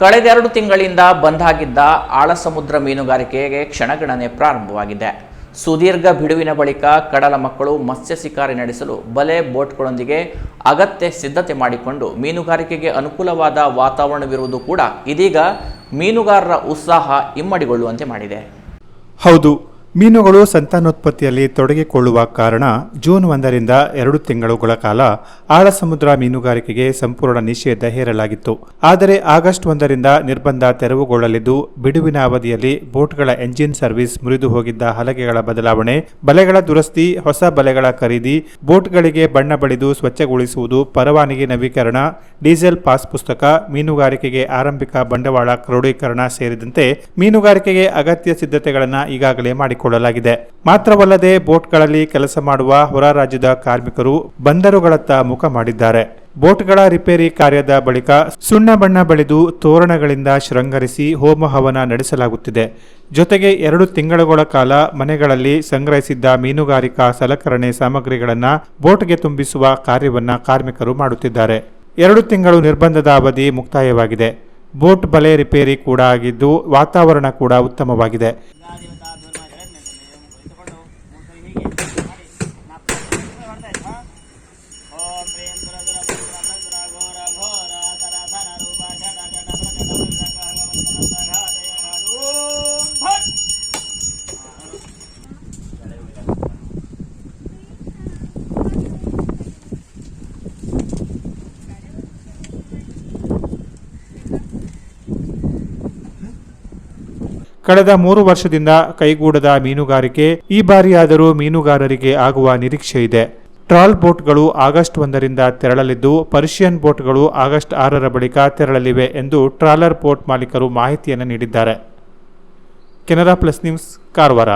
ಕಳೆದೆರಡು ತಿಂಗಳಿಂದ ಬಂದಾಗಿದ್ದ ಆಳಸಮುದ್ರ ಮೀನುಗಾರಿಕೆಗೆ ಕ್ಷಣಗಣನೆ ಪ್ರಾರಂಭವಾಗಿದೆ. ಸುದೀರ್ಘ ಬಿಡುವಿನ ಬಳಿಕ ಕಡಲ ಮಕ್ಕಳು ಮತ್ಸ್ಯ ಶಿಕಾರಿ ನಡೆಸಲು ಬಲೆ ಬೋಟ್ಗಳೊಂದಿಗೆ ಅಗತ್ಯ ಸಿದ್ಧತೆ ಮಾಡಿಕೊಂಡು ಮೀನುಗಾರಿಕೆಗೆ ಅನುಕೂಲವಾದ ವಾತಾವರಣವಿರುವುದು ಕೂಡ ಇದೀಗ ಮೀನುಗಾರರ ಉತ್ಸಾಹ ಇಮ್ಮಡಿಗೊಳ್ಳುವಂತೆ ಮಾಡಿದೆ. ಹೌದು ಮೀನುಗಳು ಸಂತಾನೋತ್ಪತ್ತಿಯಲ್ಲಿ ತೊಡಗಿಕೊಳ್ಳುವ ಕಾರಣ ಜೂನ್ ಒಂದರಿಂದ ಎರಡು ತಿಂಗಳುಗಳ ಕಾಲ ಆಳಸಮುದ್ರ ಮೀನುಗಾರಿಕೆಗೆ ಸಂಪೂರ್ಣ ನಿಷೇಧ ಹೇರಲಾಗಿತ್ತು. ಆದರೆ ಆಗಸ್ಟ್ ಒಂದರಿಂದ ನಿರ್ಬಂಧ ತೆರವುಗೊಳ್ಳಲಿದ್ದು, ಬಿಡುವಿನ ಅವಧಿಯಲ್ಲಿ ಬೋಟ್ಗಳ ಎಂಜಿನ್ ಸರ್ವಿಸ್ ಮುರಿದು ಹೋಗಿದ್ದ ಹಲಗೆಗಳ ಬದಲಾವಣೆ, ಬಲೆಗಳ ದುರಸ್ತಿ, ಹೊಸ ಬಲೆಗಳ ಖರೀದಿ, ಬೋಟ್ಗಳಿಗೆ ಬಣ್ಣ ಬಳಿದು ಸ್ವಚ್ಛಗೊಳಿಸುವುದು, ಪರವಾನಗಿ ನವೀಕರಣ, ಡೀಸೆಲ್ ಪಾಸ್ ಪುಸ್ತಕ, ಮೀನುಗಾರಿಕೆಗೆ ಆರಂಭಿಕ ಬಂಡವಾಳ ಕ್ರೋಢೀಕರಣ ಸೇರಿದಂತೆ ಮೀನುಗಾರಿಕೆಗೆ ಅಗತ್ಯ ಸಿದ್ಧತೆಗಳನ್ನು ಈಗಾಗಲೇ ಮಾಡಿಕೊಳ್ಳಲಾಗಿದೆ. ಮಾತ್ರವಲ್ಲದೆ ಬೋಟ್ಗಳಲ್ಲಿ ಕೆಲಸ ಮಾಡುವ ಹೊರ ರಾಜ್ಯದ ಕಾರ್ಮಿಕರು ಬಂದರುಗಳತ್ತ ಮುಖ ಮಾಡಿದ್ದಾರೆ. ಬೋಟ್ಗಳ ರಿಪೇರಿ ಕಾರ್ಯದ ಬಳಿಕ ಸುಣ್ಣ ಬಣ್ಣ ಬಳಿದು ತೋರಣಗಳಿಂದ ಶೃಂಗರಿಸಿ ಹೋಮ ಹವನ ನಡೆಸಲಾಗುತ್ತಿದೆ. ಜೊತೆಗೆ ಎರಡು ತಿಂಗಳುಗಳ ಕಾಲ ಮನೆಗಳಲ್ಲಿ ಸಂಗ್ರಹಿಸಿದ್ದ ಮೀನುಗಾರಿಕಾ ಸಲಕರಣೆ ಸಾಮಗ್ರಿಗಳನ್ನು ಬೋಟ್ಗೆ ತುಂಬಿಸುವ ಕಾರ್ಯವನ್ನ ಕಾರ್ಮಿಕರು ಮಾಡುತ್ತಿದ್ದಾರೆ. ಎರಡು ತಿಂಗಳು ನಿರ್ಬಂಧದ ಅವಧಿ ಮುಕ್ತಾಯವಾಗಿದೆ. ಬೋಟ್ ಬಲೆ ರಿಪೇರಿ ಕೂಡ ಆಗಿದ್ದು ವಾತಾವರಣ ಕೂಡ ಉತ್ತಮವಾಗಿದೆ. ಕಳೆದ ಮೂರು ವರ್ಷದಿಂದ ಕೈಗೂಡದ ಮೀನುಗಾರಿಕೆ, ಈ ಬಾರಿಯಾದರೂ ಮೀನುಗಾರರಿಗೆ ಆಗುವ ನಿರೀಕ್ಷೆ ಇದೆ. ಟ್ರಾಲ್ ಬೋಟ್ಗಳು ಆಗಸ್ಟ್ ಒಂದರಿಂದ ತೆರಳಲಿದ್ದು, ಪರ್ಷಿಯನ್ ಬೋಟ್ಗಳು ಆಗಸ್ಟ್ ಆರರ ಬಳಿಕ ತೆರಳಲಿವೆ ಎಂದು ಟ್ರಾಲರ್ ಬೋಟ್ ಮಾಲೀಕರು ಮಾಹಿತಿಯನ್ನು ನೀಡಿದ್ದಾರೆ. Canara plus news, Karwar.